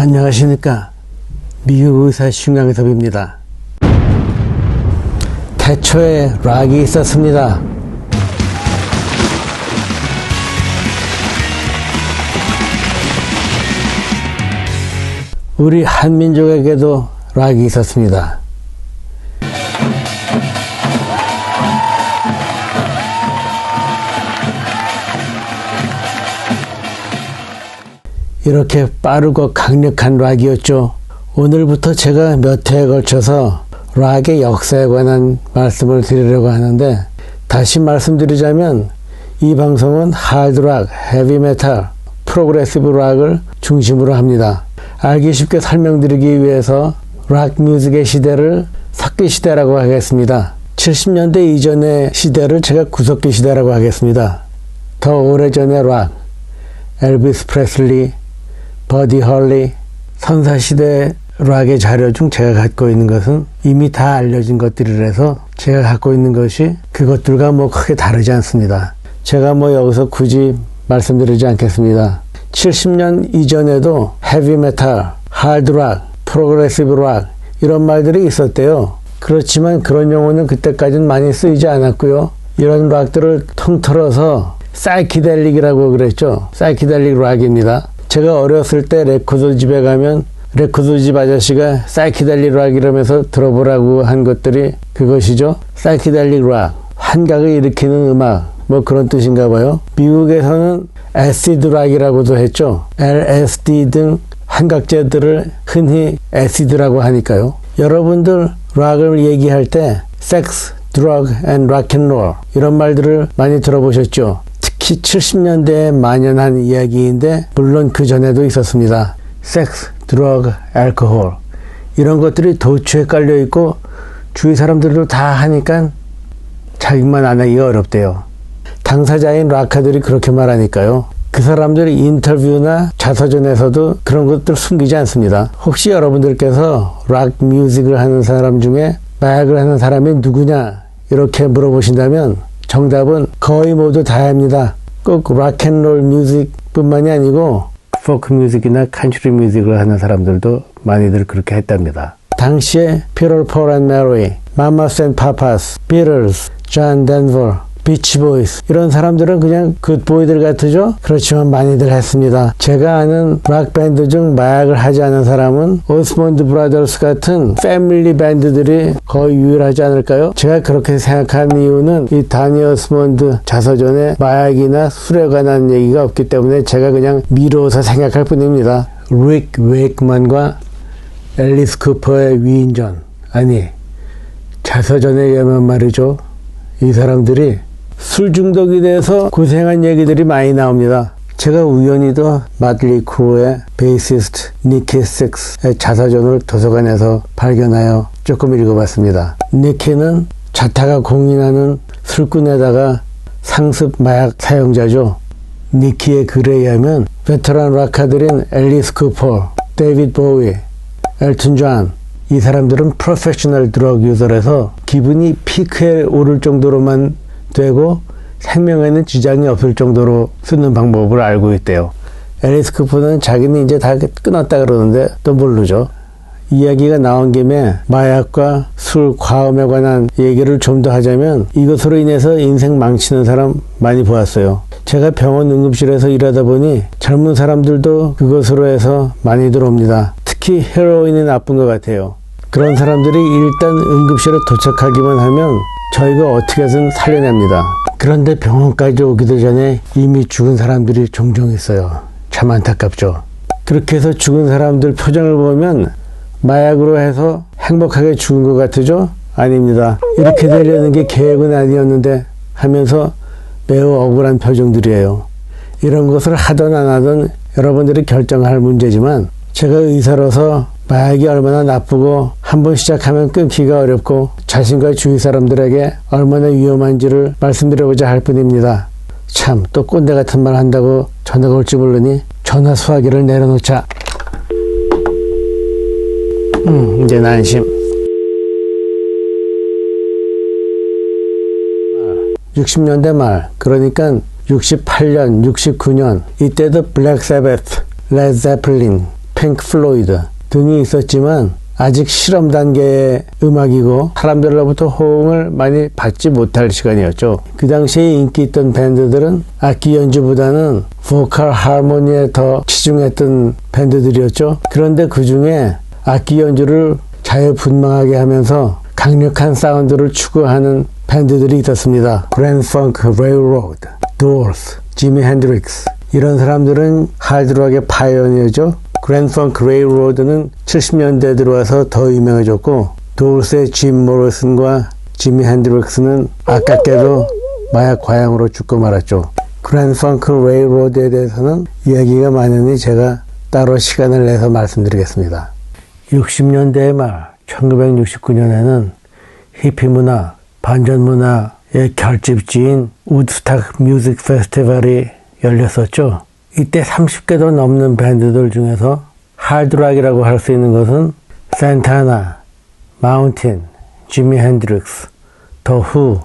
안녕하십니까. 미국 의사 신강섭입니다. 태초에 락이 있었습니다. 우리 한민족에게도 락이 있었습니다. 이렇게 빠르고 강력한 락이었죠. 오늘부터 제가 몇 회에 걸쳐서 락의 역사에 관한 말씀을 드리려고 하는데 다시 말씀드리자면 이 방송은 하드락, 헤비메탈, 프로그레시브 락을 중심으로 합니다. 알기 쉽게 설명드리기 위해서 락 뮤직의 시대를 삭기 시대라고 하겠습니다. 70년대 이전의 시대를 제가 구석기 시대라고 하겠습니다. 더 오래전의 락, 엘비스 프레슬리, 버디 헐리, 선사시대 락의 자료 중 제가 갖고 있는 것은 이미 다 알려진 것들이라서 제가 갖고 있는 것이 그것들과 뭐 크게 다르지 않습니다. 제가 뭐 여기서 굳이 말씀드리지 않겠습니다. 70년 이전에도 헤비메탈, 하드락, 프로그레시브 락 이런 말들이 있었대요. 그렇지만 그런 용어는 그때까지는 많이 쓰이지 않았고요. 이런 락들을 통틀어서 사이키델릭이라고 그랬죠. 사이키델릭 락입니다. 제가 어렸을 때 레코드 집에 가면 레코드 집 아저씨가 사이키델릭 락 이러면서 들어보라고 한 것들이 그것이죠. 사이키델릭 락. 환각을 일으키는 음악. 뭐 그런 뜻인가 봐요. 미국에서는 에시드 락이라고도 했죠. LSD 등 환각제들을 흔히 에시드라고 하니까요. 여러분들 락을 얘기할 때 섹스, 드러그 앤 락앤롤 이런 말들을 많이 들어보셨죠. 특히 70년대에 만연한 이야기인데 물론 그 전에도 있었습니다. 섹스, 드러그, 알코올 이런 것들이 도처에 깔려 있고 주위 사람들도 다 하니까 자기만 안 하기가 어렵대요. 당사자인 락커들이 그렇게 말하니까요. 그 사람들이 인터뷰나 자서전에서도 그런 것들 숨기지 않습니다. 혹시 여러분들께서 락 뮤직을 하는 사람 중에 마약을 하는 사람이 누구냐 이렇게 물어보신다면 정답은 거의 모두 다합니다. 꼭 락앤롤 뮤직뿐만이 아니고 포크 뮤직이나 칸츄리 뮤직을 하는 사람들도 많이들 그렇게 했답니다. 당시에 피럴 폴 앤 메리, 마마스 앤 파파스, 비틀스, 존 덴버, 비치 보이스 이런 사람들은 그냥 굿보이들 같으죠? 그렇지만 많이들 했습니다. 제가 아는 락 밴드 중 마약을 하지 않은 사람은 오스몬드 브라더스 같은 패밀리 밴드들이 거의 유일하지 않을까요? 제가 그렇게 생각한 이유는 이 다니 오스몬드 자서전에 마약이나 술에 관한 얘기가 없기 때문에 제가 그냥 미뤄서 생각할 뿐입니다. 릭 웨이크만과 앨리스 쿠퍼의 위인전 아니 자서전에 의하면 말이죠. 이 사람들이 술 중독이 돼서 고생한 얘기들이 많이 나옵니다. 제가 우연히도 마들리 크루의 베이시스트 니키 섹스의 자서전을 도서관에서 발견하여 조금 읽어봤습니다. 니키는 자타가 공인하는 술꾼에다가 상습 마약 사용자죠. 니키의 글에 의하면 베테랑 락카들인 앨리스 쿠퍼, 데이빗 보위, 엘튼 존, 이 사람들은 프로페셔널 드럭 유저라서 기분이 피크에 오를 정도로만 되고 생명에는 지장이 없을 정도로 쓰는 방법을 알고 있대요. 앨리스 쿠퍼는 자기는 이제 다 끊었다 그러는데 또 모르죠. 이야기가 나온 김에 마약과 술, 과음에 관한 얘기를 좀 더 하자면 이것으로 인해서 인생 망치는 사람 많이 보았어요. 제가 병원 응급실에서 일하다 보니 젊은 사람들도 그것으로 해서 많이 들어옵니다. 특히 헤로인이 나쁜 것 같아요. 그런 사람들이 일단 응급실에 도착하기만 하면 저희가 어떻게든 살려냅니다. 그런데 병원까지 오기도 전에 이미 죽은 사람들이 종종 있어요. 참 안타깝죠. 그렇게 해서 죽은 사람들 표정을 보면 마약으로 해서 행복하게 죽은 것 같으죠? 아닙니다. 이렇게 되려는 게 계획은 아니었는데 하면서 매우 억울한 표정들이에요. 이런 것을 하든 안 하든 여러분들이 결정할 문제지만 제가 의사로서 마약이 얼마나 나쁘고 한번 시작하면 끊기가 어렵고 자신과 주위 사람들에게 얼마나 위험한지를 말씀드려보자 할 뿐입니다. 참 또 꼰대 같은 말 한다고 전화가 올지 모르니 전화 수화기를 내려놓자. 음 이제 난심. 60년대 말 그러니까 68년, 69년 이때도 블랙 세베트, 레드 제플린, 핑크 플로이드 등이 있었지만 아직 실험 단계의 음악이고 사람들로부터 호응을 많이 받지 못할 시간이었죠. 그 당시에 인기 있던 밴드들은 악기 연주보다는 보컬 하모니에 더 치중했던 밴드들이었죠. 그런데 그 중에 악기 연주를 자유분방하게 하면서 강력한 사운드를 추구하는 밴드들이 있었습니다. Funk Railroad, Doors, Jimi Hendrix 이런 사람들은 하드락의 파이어니어죠. 그랜드 펑크 레이 로드는 70년대 들어와서 더 유명해졌고 도울스의 짐 모리슨과 지미 핸드릭스는 아깝게도 마약 과양으로 죽고 말았죠. 그랜드 펑크 레이로드에 대해서는 이야기가 많으니 제가 따로 시간을 내서 말씀드리겠습니다. 60년대 말 1969년에는 히피 문화, 반전 문화의 결집지인 우드스탁 뮤직 페스티벌이 열렸었죠. 이때 30개도 넘는 밴드들 중에서 하드락이라고 할 수 있는 것은 센타나, 마운틴, 지미 핸드릭스, 더 후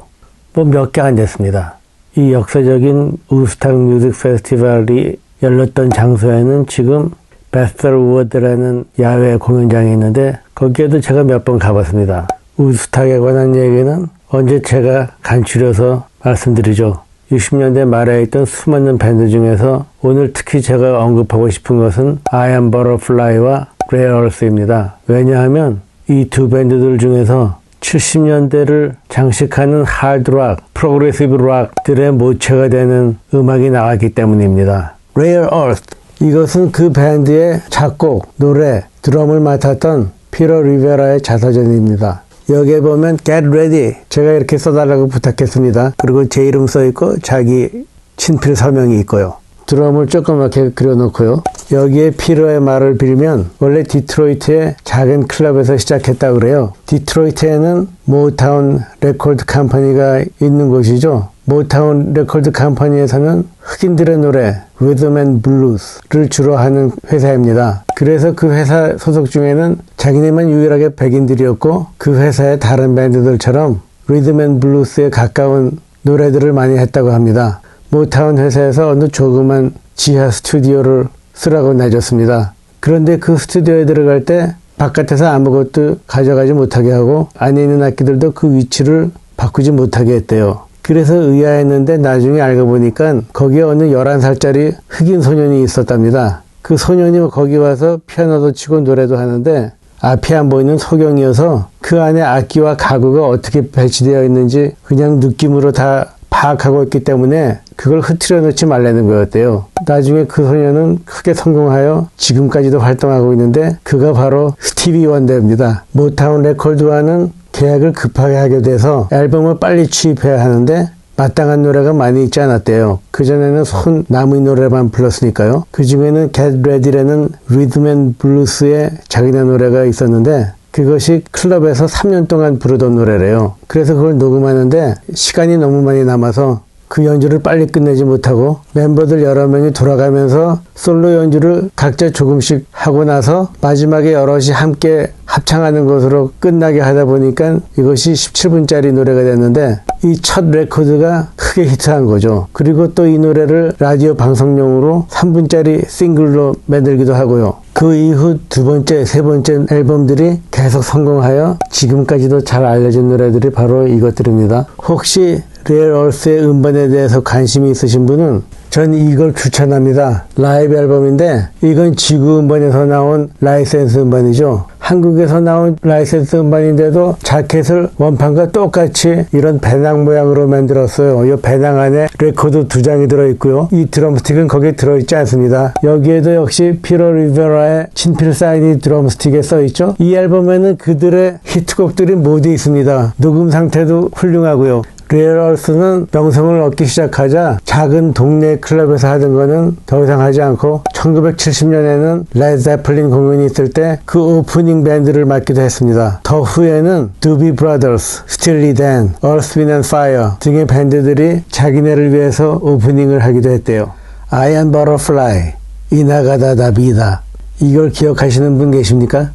뭐 몇 개 안 됐습니다. 이 역사적인 우스탁 뮤직 페스티벌이 열렸던 장소에는 지금 베스터 우어드라는 야외 공연장이 있는데 거기에도 제가 몇 번 가봤습니다. 우스탁에 관한 얘기는 언제 제가 간추려서 말씀드리죠. 60년대 말에 있던 수많은 밴드 중에서 오늘 특히 제가 언급하고 싶은 것은 I am Butterfly와 Rarels입니다. 왜냐하면 이 두 밴드들 중에서 70년대를 장식하는 하드락, 프로그레시브 락들의 모체가 되는 음악이 나왔기 때문입니다. Rare Earth 이것은 그 밴드의 작곡, 노래, 드럼을 맡았던 피러 리베라의 자서전입니다. 여기에 보면 get ready 제가 이렇게 써달라고 부탁했습니다. 그리고 제 이름 써 있고 자기 친필 서명이 있고요. 드럼을 조그맣게 그려놓고요. 여기에 피러의 말을 빌면 원래 디트로이트의 작은 클럽에서 시작했다 그래요. 디트로이트에는 모타운 레코드 컴퍼니가 있는 곳이죠. 모타운 레코드 컴퍼니에서는 흑인들의 노래 리듬 앤 블루스를 주로 하는 회사입니다. 그래서 그 회사 소속 중에는 자기네만 유일하게 백인들이었고 그 회사의 다른 밴드들처럼 리듬 앤 블루스에 가까운 노래들을 많이 했다고 합니다. 모타운 회사에서 어느 조그만 지하 스튜디오를 쓰라고 내줬습니다. 그런데 그 스튜디오에 들어갈 때 바깥에서 아무것도 가져가지 못하게 하고 안에 있는 악기들도 그 위치를 바꾸지 못하게 했대요. 그래서 의아했는데 나중에 알고 보니까 거기에 어느 11살짜리 흑인 소년이 있었답니다. 그 소년이 거기 와서 피아노도 치고 노래도 하는데 앞이 안 보이는 소경이어서 그 안에 악기와 가구가 어떻게 배치되어 있는지 그냥 느낌으로 다 파악하고 있기 때문에 그걸 흐트려 놓지 말라는 거였대요. 나중에 그 소녀는 크게 성공하여 지금까지도 활동하고 있는데 그가 바로 스티비 원더입니다. 모타운 레코드와는 계약을 급하게 하게 돼서 앨범을 빨리 취입해야 하는데 마땅한 노래가 많이 있지 않았대요. 그전에는 손 나무 노래만 불렀으니까요. 그 중에는 Get Ready라는 리듬 앤 블루스의 자기네 노래가 있었는데 그것이 클럽에서 3년 동안 부르던 노래래요. 그래서 그걸 녹음하는데 시간이 너무 많이 남아서 그 연주를 빨리 끝내지 못하고 멤버들 여러 명이 돌아가면서 솔로 연주를 각자 조금씩 하고 나서 마지막에 여럿이 함께 합창하는 것으로 끝나게 하다 보니까 이것이 17분짜리 노래가 됐는데 이 첫 레코드가 크게 히트한 거죠. 그리고 또 이 노래를 라디오 방송용으로 3분짜리 싱글로 만들기도 하고요. 그 이후 두 번째, 세 번째 앨범들이 계속 성공하여 지금까지도 잘 알려진 노래들이 바로 이것들입니다. 혹시 리얼 얼스의 음반에 대해서 관심이 있으신 분은 전 이걸 추천합니다. 라이브 앨범인데 이건 지구 음반에서 나온 라이센스 음반이죠. 한국에서 나온 라이센스 음반인데도 자켓을 원판과 똑같이 이런 배낭 모양으로 만들었어요. 이 배낭 안에 레코드 두 장이 들어있고요. 이 드럼스틱은 거기에 들어있지 않습니다. 여기에도 역시 피로 리베라의 친필 사인이 드럼스틱에 써있죠. 이 앨범에는 그들의 히트곡들이 모두 있습니다. 녹음 상태도 훌륭하고요. 리얼얼스는 명성을 얻기 시작하자 작은 동네 클럽에서 하던 거는 더 이상 하지 않고 1970년에는 레드zeppelin 공연이 있을 때 그 오프닝 밴드를 맡기도 했습니다. 더 후에는 Doobie Brothers, Steely Dan, Earth, Wind and Fire 등의 밴드들이 자기네를 위해서 오프닝을 하기도 했대요. Am Butterfly, 이나가다 다비다 이걸 기억하시는 분 계십니까?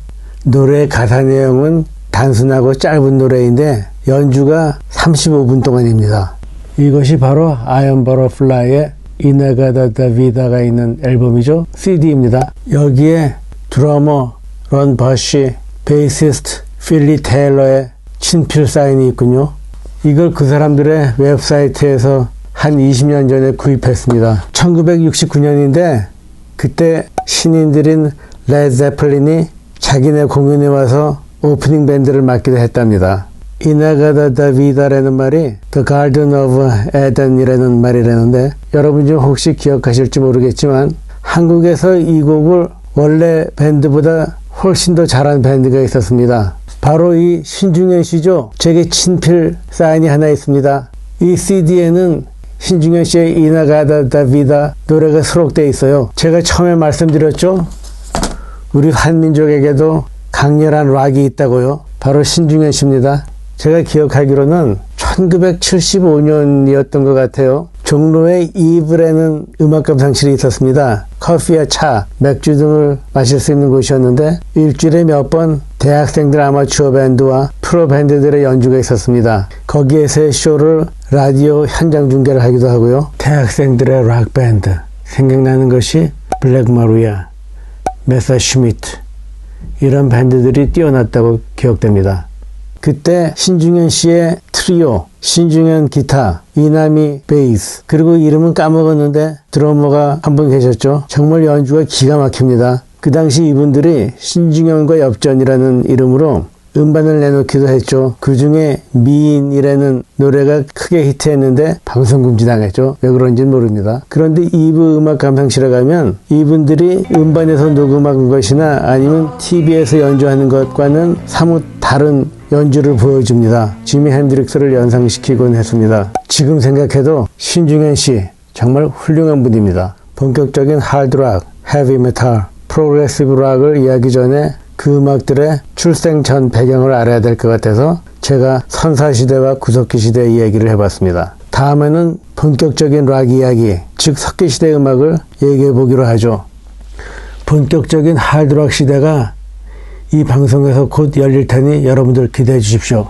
노래 가사 내용은 단순하고 짧은 노래인데 연주가 35분 동안입니다. 이것이 바로 아이언 버터플라이의 이나가다 다 비다가 있는 앨범이죠. CD입니다. 여기에 드러머 런 버시, 베이시스트 필리 테일러의 친필 사인이 있군요. 이걸 그 사람들의 웹사이트에서 한 20년 전에 구입했습니다. 1969년인데 그때 신인들인 레드 제플린이 자기네 공연에 와서 오프닝 밴드를 맡기도 했답니다. 이나가다 다비다라는 말이 The Garden of Eden이라는 말이라는데 여러분 중 혹시 기억하실지 모르겠지만 한국에서 이 곡을 원래 밴드보다 훨씬 더 잘한 밴드가 있었습니다. 바로 이 신중현 씨죠. 제게 친필 사인이 하나 있습니다. 이 CD에는 신중현 씨의 이나가다 다비다 노래가 수록되어 있어요. 제가 처음에 말씀드렸죠. 우리 한민족에게도 강렬한 락이 있다고요. 바로 신중현 씨입니다. 제가 기억하기로는 1975년이었던 것 같아요. 종로에 이브라는 음악 감상실이 있었습니다. 커피와 차, 맥주 등을 마실 수 있는 곳이었는데 일주일에 몇 번 대학생들 아마추어 밴드와 프로 밴드들의 연주가 있었습니다. 거기에서의 쇼를 라디오 현장 중계를 하기도 하고요. 대학생들의 락 밴드 생각나는 것이 블랙 마루야, 메사 슈미트 이런 밴드들이 뛰어났다고 기억됩니다. 그때 신중현 씨의 트리오, 신중현 기타, 이남이 베이스, 그리고 이름은 까먹었는데 드러머가 한 분 계셨죠. 정말 연주가 기가 막힙니다. 그 당시 이분들이 신중현과 엽전이라는 이름으로 음반을 내놓기도 했죠. 그 중에 미인이라는 노래가 크게 히트했는데 방송 금지당했죠. 왜 그런지는 모릅니다. 그런데 2부 음악 감상실에 가면 이분들이 음반에서 녹음한 것이나 아니면 TV에서 연주하는 것과는 사뭇 다른 연주를 보여줍니다. 지미 핸드릭스를 연상시키곤 했습니다. 지금 생각해도 신중현 씨 정말 훌륭한 분입니다. 본격적인 하드락, 헤비메탈, 프로그레시브 락을 이해하기 전에 그 음악들의 출생 전 배경을 알아야 될 것 같아서 제가 선사시대와 구석기 시대 이야기를 해봤습니다. 다음에는 본격적인 락 이야기, 즉 석기시대 음악을 얘기해 보기로 하죠. 본격적인 하드락 시대가 이 방송에서 곧 열릴 테니 여러분들 기대해 주십시오.